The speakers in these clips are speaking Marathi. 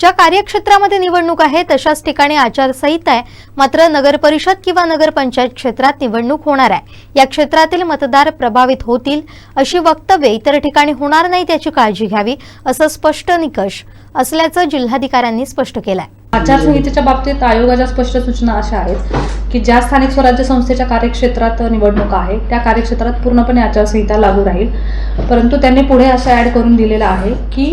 ज्या कार्यक्षेत्रामध्ये निवडणूक आहे तशाच ठिकाणी आचारसंहिता आहे. मात्र नगर परिषद किंवा नगरपंचायत क्षेत्रात निवडणूक होणार आहे. या क्षेत्रातील मतदार प्रभावित होतील अशी वक्तव्ये इतर ठिकाणी होणार नाही त्याची काळजी घ्यावी असं स्पष्ट निकष असल्याचं जिल्हाधिकाऱ्यांनी स्पष्ट केलं आहे आचारसंहितेच्या बाबतीत आयोगाच्या स्पष्ट सूचना अशा आहेत की ज्या स्थानिक स्वराज्य संस्थेच्या कार्यक्षेत्रात निवडणूक आहे त्या कार्यक्षेत्रात पूर्णपणे आचारसंहिता लागू राहील. परंतु त्यांनी पुढे असं ॲड करून दिलेलं आहे की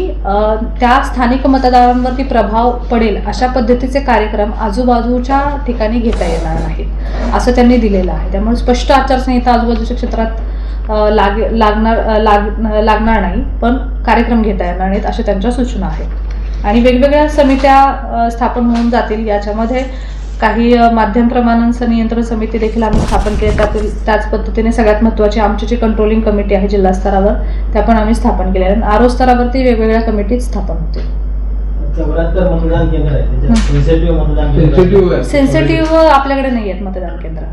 त्या स्थानिक मतदारांवरती प्रभाव पडेल अशा पद्धतीचे कार्यक्रम आजूबाजूच्या ठिकाणी घेता येणार नाहीत असं त्यांनी दिलेलं आहे. त्यामुळे स्पष्ट आचारसंहिता आजूबाजूच्या क्षेत्रात लाग लागणार लाग लागणार नाही पण कार्यक्रम घेता येणार नाहीत अशा त्यांच्या सूचना आहेत. आणि वेगवेगळ्या समित्या स्थापन होऊन जातील याच्यामध्ये. काही माध्यम प्रमाणांचं नियंत्रण समिती देखील आम्ही स्थापन केली. त्यातील त्याच पद्धतीने सगळ्यात महत्त्वाची आमची जी कंट्रोलिंग कमिटी आहे जिल्हा स्तरावर त्या पण आम्ही स्थापन केल्या. आहेत आरो स्तरावरती वेगवेगळ्या कमिटी स्थापन होतील. चौऱ्याहत्तर मतदान केंद्र आहे त्याच्यात. सेन्सिटिव्ह मतदान केंद्र Sensitive आहे. सेन्सिटिव्ह आपल्याकडे नाही आहेत मतदान केंद्र.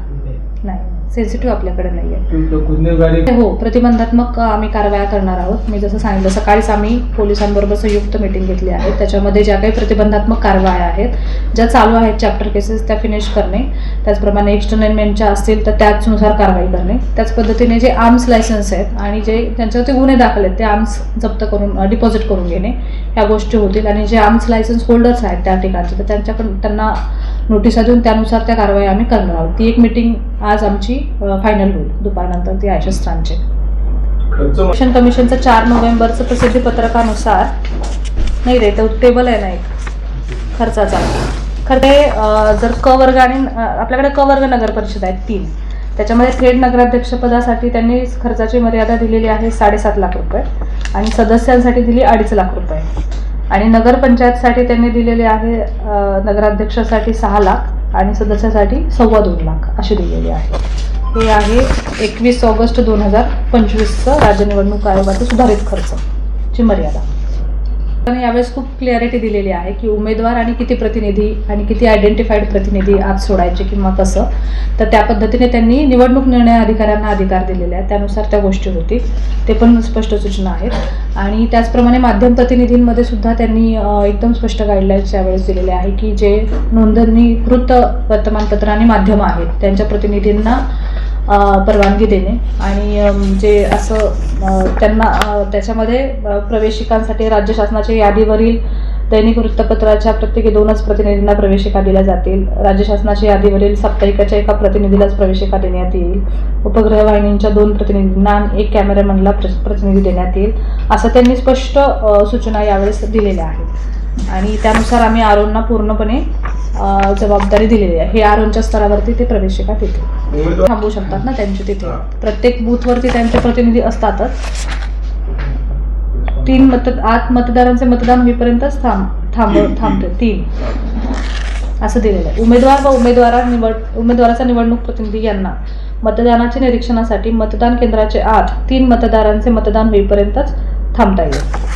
नाही. सेन्सिटिव्ह आपल्याकडे नाही आहे. तुमचं हो प्रतिबंधात्मक आम्ही कारवाया करणार आहोत. मी जसं सांगितलं सकाळीच आम्ही पोलिसांबरोबर संयुक्त मिटिंग घेतली आहे. त्याच्यामध्ये ज्या काही प्रतिबंधात्मक कारवाया आहेत ज्या चालू आहेत चॅप्टर केसेस त्या फिनिश करणे त्याचप्रमाणे एक्सटर्नमेंटच्या असतील तर त्याचनुसार कारवाई करणे. त्याच पद्धतीने जे आर्म्स लायसन्स आहेत आणि जे त्यांच्यावरती गुन्हे दाखल आहेत ते आर्म्स जप्त करून डिपॉझिट करून घेणे. ह्या गोष्टी होतील आणि जे आर्म्स लायसन्स होल्डर्स आहेत त्या ठिकाणचे तर त्यांच्याकडून त्यांना नोटिसा देऊन त्यानुसार त्या कारवाई आम्ही करणार आहोत. ती एक मिटिंग आज आमची फायनल होईल. दुपारनंतर ती आयशस्त्रांची इलेक्शन कमिशनचं चार नोव्हेंबरचं प्रसिद्धी पत्रकानुसार नाही रे तो टेबल आहे ना एक. खर्चाचा. खरं ते जर क वर्ग आणि आपल्याकडे क वर्ग नगर परिषद आहेत तीन. त्याच्यामध्ये थेट नगराध्यक्षपदासाठी त्यांनी खर्चाची मर्यादा दिलेली आहे साडेसात लाख रुपये आणि सदस्यांसाठी दिली अडीच लाख रुपये. आणि नगरपंचायतसाठी त्यांनी दिलेले आहे नगराध्यक्षासाठी सहा लाख आणि सदस्यासाठी सव्वा दोन लाख अशी दिलेली आहे. हे आहे एकवीस ऑगस्ट दोन हजार पंचवीसचं राज्य निवडणूक आयोगाचं सुधारित खर्च ची मर्यादा. आणि यावेळेस खूप क्लिअरिटी दिलेली आहे की उमेदवार आणि किती प्रतिनिधी आणि किती आयडेंटिफाईड प्रतिनिधी आत सोडायचे किंवा कसं. तर त्या पद्धतीने त्यांनी निवडणूक निर्णय अधिकाऱ्यांना अधिकार दिलेले आहेत. त्यानुसार त्या गोष्टी होतील. ते पण स्पष्ट सूचना आहेत. आणि त्याचप्रमाणे माध्यम प्रतिनिधींमध्ये सुद्धा त्यांनी एकदम स्पष्ट गाईडलाईन्स यावेळेस दिलेले आहे की जे नोंदणीकृत वर्तमानपत्र आणि माध्यम आहेत. त्यांच्या प्रतिनिधींना परवानगी देणे. आणि जे असं त्यांना त्याच्यामध्ये प्रवेशिकांसाठी राज्य शासनाच्या यादीवरील दैनिक वृत्तपत्राच्या प्रत्येकी दोनच प्रतिनिधींना प्रवेशिका दिल्या जातील. राज्य शासनाच्या यादीवरील साप्ताहिकाच्या एका प्रतिनिधीलाच प्रवेशिका देण्यात येईल. उपग्रह वाहिनींच्या दोन प्रतिनिधींना आणि एक कॅमेरामनला प्र- प्रतिनिधी देण्यात येईल. असं त्यांनी स्पष्ट सूचना यावेळेस दिलेल्या आहेत. आणि त्यानुसार आम्ही आरोंना पूर्णपणे जबाबदारी दिलेली आहे. हे आरोनच्या स्तरावरती ते प्रवेशिका उमेदवार थांबवू शकतात ना त्यांचे तिथे. प्रत्येक बूथवरती त्यांचे प्रतिनिधी असतातच. तीन मत आत मतदारांचे मतदान होईपर्यंतच थांब थांब थांबते तीन. असं दिलेलं आहे. उमेदवार व उमेदवारा निवड उमेदवाराचा निवडणूक प्रतिनिधी यांना मतदानाच्या निरीक्षणासाठी मतदान केंद्राचे आत तीन मतदारांचे मतदान होईपर्यंतच थांबता येईल.